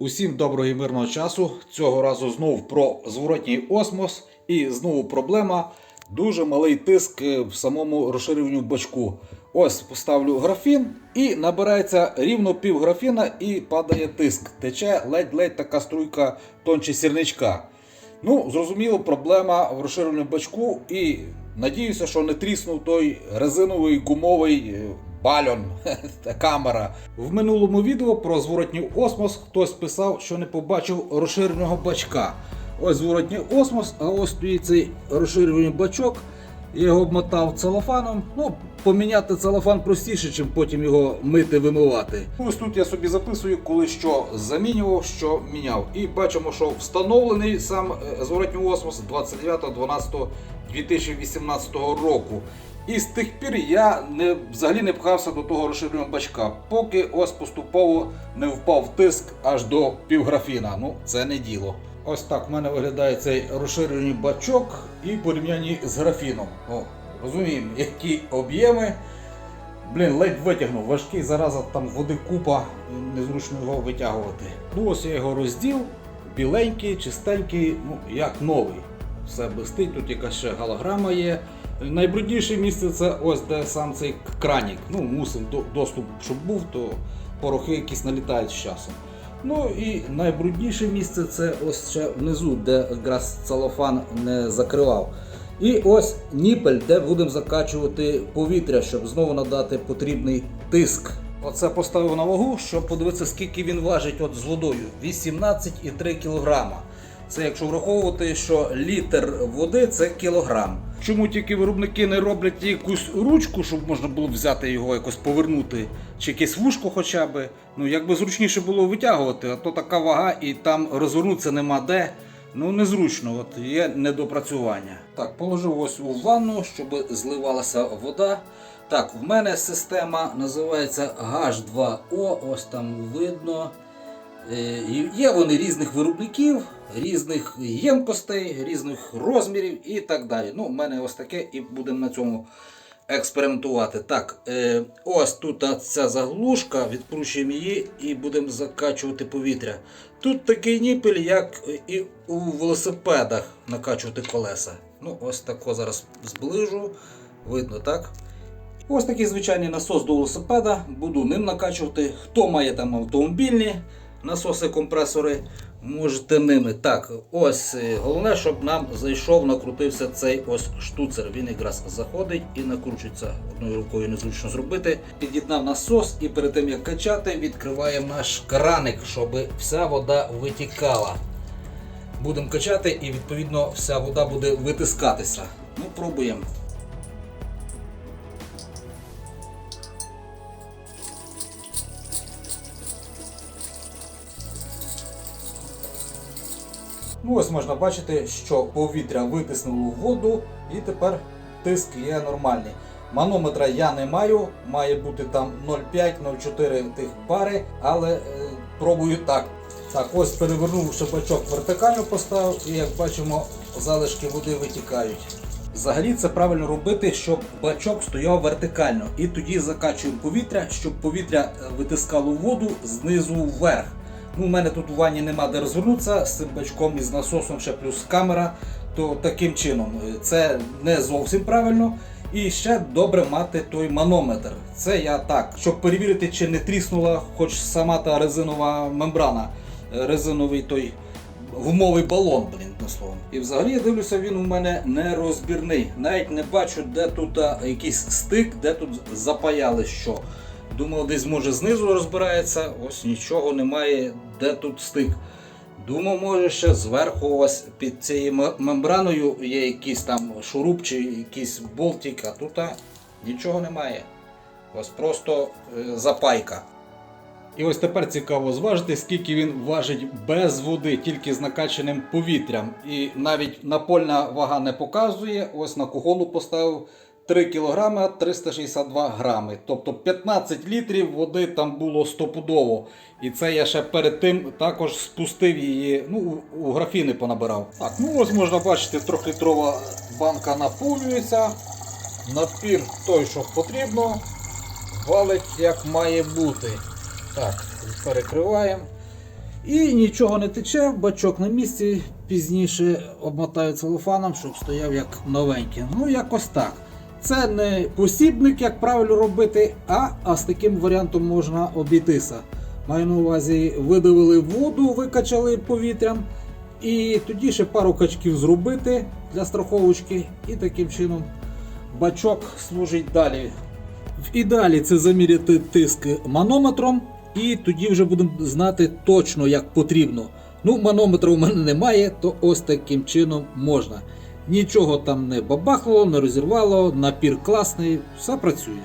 Усім доброго і мирного часу. Цього разу знов про зворотній осмос. І знову проблема. Дуже малий тиск е, в самому розширюванню бачку. Ось поставлю графін і набирається рівно пів графіна і падає тиск. Тече ледь-ледь така струйка тонче сірничка. Ну, зрозуміло, проблема в розширеному бачку і надіюся, що не тріснув той резиновий гумовий е, бальон камера. В минулому відео про зворотній осмос хтось писав, що не побачив розширеного бачка. Ось зворотній осмос, а ось стоїть цей розширюваний бачок. Я його обмотав целофаном. Ну, поміняти целофан простіше, чим потім його мити, вимивати. Ось тут я собі записую, коли що замінював, що міняв. І бачимо, що встановлений сам е, зворотній осмос 29.12.2018 року. І з тих пір я не, взагалі не пхався до того розширеного бачка, поки ось поступово не впав тиск аж до півграфіна. Ну, це не діло. Ось так в мене виглядає цей розширений бачок і порівнянні з графіном. О, розуміємо, які об'єми. Блін, ледь витягнув, важкий зараза там води купа, незручно його витягувати. Ну ось я його розділ, біленький, чистенький, ну як новий. Все блистить, тут якась ще галаграма є. Найбрудніше місце це ось де сам цей кранік. Ну, мусив доступ, щоб був, то порохи якісь налітають з часом. Ну і найбрудніше місце це ось ще внизу, де якраз целофан не закривав. І ось ніпель, де будемо закачувати повітря, щоб знову надати потрібний тиск. Оце поставив на вагу, щоб подивитися, скільки він важить от з водою. 18,3 кг. Це якщо враховувати, що літр води це кілограм. Чому тільки виробники не роблять якусь ручку, щоб можна було взяти його якось повернути, чи якесь вушко хоча б. Ну якби зручніше було витягувати, а то така вага і там розвернутися нема де. Ну незручно, от є недопрацювання. Так, положив ось у ванну, щоб зливалася вода. Так, в мене система називається H2O, ось там видно. Е, Є вони різних виробників, різних ємкостей, різних розмірів і так далі. Ну, у мене ось таке, і будемо на цьому експериментувати. Так, е, ось тут ця заглушка, відкручуємо її і будемо закачувати повітря. Тут такий ніпель, як і у велосипедах накачувати колеса. Ну, ось тако зараз зближу. Видно, так? Ось такий звичайний насос до велосипеда. Буду ним накачувати. Хто має там автомобільні насоси-компресори, можете ними. Так, ось е, головне, щоб нам зайшов, накрутився цей ось штуцер. Він якраз заходить і накручується. Одною рукою незручно зробити. Під'єднав насос і перед тим як качати, відкриваємо наш краник, щоб вся вода витікала. Будемо качати і відповідно вся вода буде витискатися. Ну, пробуємо. Ну ось можна бачити, що повітря витиснуло в воду і тепер тиск є нормальний. Манометра я не маю, має бути там 0,5-0,4 тих бари, але е, пробую так. Так, ось перевернув шипачок вертикально поставив і як бачимо, залишки води витікають. Взагалі це правильно робити, щоб бачок стояв вертикально. І тоді закачуємо повітря, щоб повітря е, витискало воду знизу вверх. Ну, у мене тут у ванні нема де розвернутися з цим бачком і з насосом, ще плюс камера. То таким чином е, це не зовсім правильно. І ще добре мати той манометр. Це я так, щоб перевірити, чи не тріснула хоч сама та резинова мембрана, е, резиновий той гумовий балон, блін, на словом. І взагалі я дивлюся, він у мене не розбірний. Навіть не бачу, де тут якийсь стик, де тут запаяли що. Думав, десь може знизу розбирається, ось нічого немає, де тут стик. Думав, може ще зверху ось під цією мембраною є якийсь там шуруп чи якийсь болтик, а тут а, нічого немає. Ось просто е, запайка. І ось тепер цікаво зважити, скільки він важить без води, тільки з накачаним повітрям. І навіть напольна вага не показує. Ось на куголу поставив 3 кг 362 грами. Тобто 15 літрів води там було стопудово. І це я ще перед тим також спустив її, ну, у- графіни понабирав. Так, ну ось можна бачити, трьохлітрова банка наповнюється. Напір той, що потрібно, валить як має бути. Так, перекриваємо. І нічого не тече, бачок на місці, пізніше обмотаю целофаном, щоб стояв як новенький. Ну, якось так. Це не посібник, як правильно робити, а, а з таким варіантом можна обійтися. Маю на увазі, видавили воду, викачали повітрям, і тоді ще пару качків зробити для страховочки, і таким чином бачок служить далі. В ідеалі це заміряти тиск манометром, і тоді вже будемо знати точно, як потрібно. Ну, манометра у мене немає, то ось таким чином можна. Нічого там не бабахло, не розірвало, напір класний, все працює.